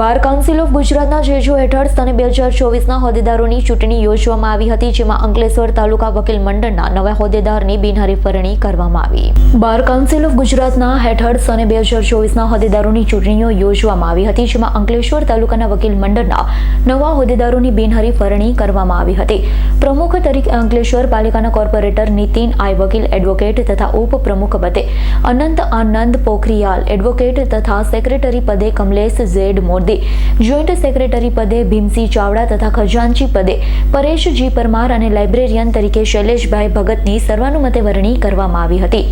Bar council of ગુજરાતના જેજો હેઠળ સને બે હજાર ચોવીસના હોદ્દેદારોની ચૂંટણી યોજવામાં આવી હતી, જેમાં અંકલેશ્વર તાલુકા વકીલ મંડળના નવા હોદ્દેદારની બિનહરીફરણી કરવામાં આવી. બાર કાઉન્સિલ ઓફ ગુજરાતના હેઠળ સને બે હજાર ચોવીસના હોદ્દેદારોની ચૂંટણીઓ યોજવામાં આવી હતી, જેમાં અંકલેશ્વર તાલુકાના વકીલ મંડળના નવા હોદ્દેદારોની બિનહરીફરણી કરવામાં આવી હતી. પ્રમુખ તરીકે અંકલેશ્વર પાલિકાના કોર્પોરેટર નીતિન આઈ વકીલ, એડવોકેટ તથા ઉપપ્રમુખ પદે અનંત આનંદ પોખરિયાલ, એડવોકેટ તથા સેક્રેટરી પદે Kamlesh Z Modi. Joint secretary પદે ભીમસિંહ ચાવડા તથા ખજાનચી પદે પરેશ જી પરમાર અને લાઇબ્રેરિયન તરીકે શૈલેષભાઈ ભગતની સર્વાનુમતે વરણી કરવામાં આવી હતી.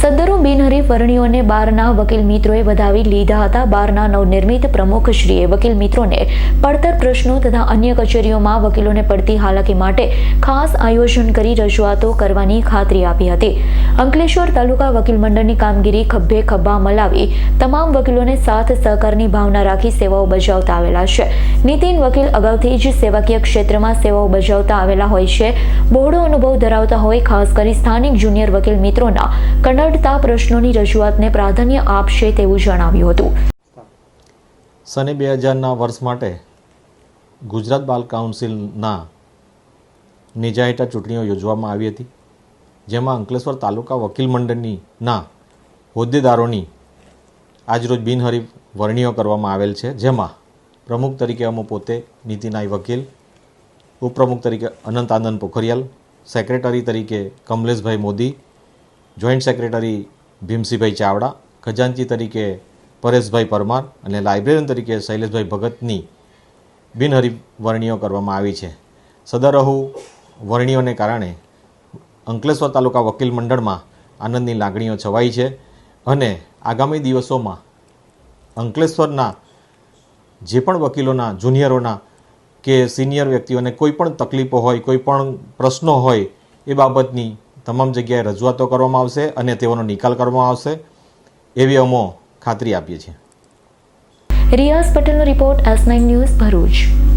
સદરો બિનહરીફ વર્ણીઓને બારના વકીલ મિત્રોએ વધાવી લીધા હતા. બારના નવનિર્મિત પ્રમુખશ્રીએ વકીલ મિત્રોને પડતર પ્રશ્નો તથા અન્ય કચેરીઓમાં વકીલોને પડતી હાલાકી માટે ખાસ આયોજન કરી રજૂઆતો કરવાની ખાતરી આપી હતી. અંકલેશ્વર તાલુકા વકીલ મંડળની કામગીરી ખભે ખભા મલાવી તમામ વકીલોને સાથ સહકારની ભાવના રાખી સેવાઓ બજાવતા આવેલા છે. નીતિન વકીલ અગાઉથી જ સેવાકીય ક્ષેત્રમાં સેવાઓ બજાવતા આવેલા હોય છે. બહોળો અનુભવ ધરાવતા હોય, ખાસ કરી સ્થાનિક જુનિયર વકીલ મિત્રોના કનડતા પ્રશ્નોની રજૂઆતને પ્રાધાન્ય આપશે તેવું જણાવ્યું હતું. સને બે હજારના વર્ષ માટે ગુજરાત બાલ કાઉન્સિલના નેજા ચૂંટણીઓ યોજવામાં આવી હતી, જેમાં અંકલેશ્વર તાલુકા વકીલ મંડળની ના હોદ્દેદારોની આજરોજ બિનહરીફ વરણીઓ કરવામાં આવેલ છે, જેમાં પ્રમુખ તરીકે અમો પોતે નીતિનાય વકીલ, ઉપપ્રમુખ તરીકે અનંત આનંદ પોખરિયાલ, સેક્રેટરી તરીકે કમલેશભાઈ મોદી જોઈન્ટ સેક્રેટરી ભીમસિંહભાઈ ચાવડા ખજાનચી તરીકે પરેશભાઈ પરમાર અને લાઇબ્રેરિયન તરીકે શૈલેષભાઈ ભગતની બિનહરીફ કરવામાં આવી છે. સદરહુ વરણીઓને કારણે અંકલેશ્વર તાલુકા વકીલ મંડળમાં આનંદની લાગણીઓ છવાઈ છે અને આગામી દિવસોમાં અંકલેશ્વરના જે પણ વકીલોના, જુનિયરોના કે સિનિયર વ્યક્તિઓને કોઈ પણ તકલીફો હોય, કોઈ પણ પ્રશ્નો હોય એ બાબતની તમામ જગ્યાએ રજૂઆતો કરવામાં આવશે અને તેઓનો નિકાલ કરવામાં આવશે, એવી અમો ખાતરી આપીએ છીએ. રિયાઝ પટેલનો report S nine news Bharuch.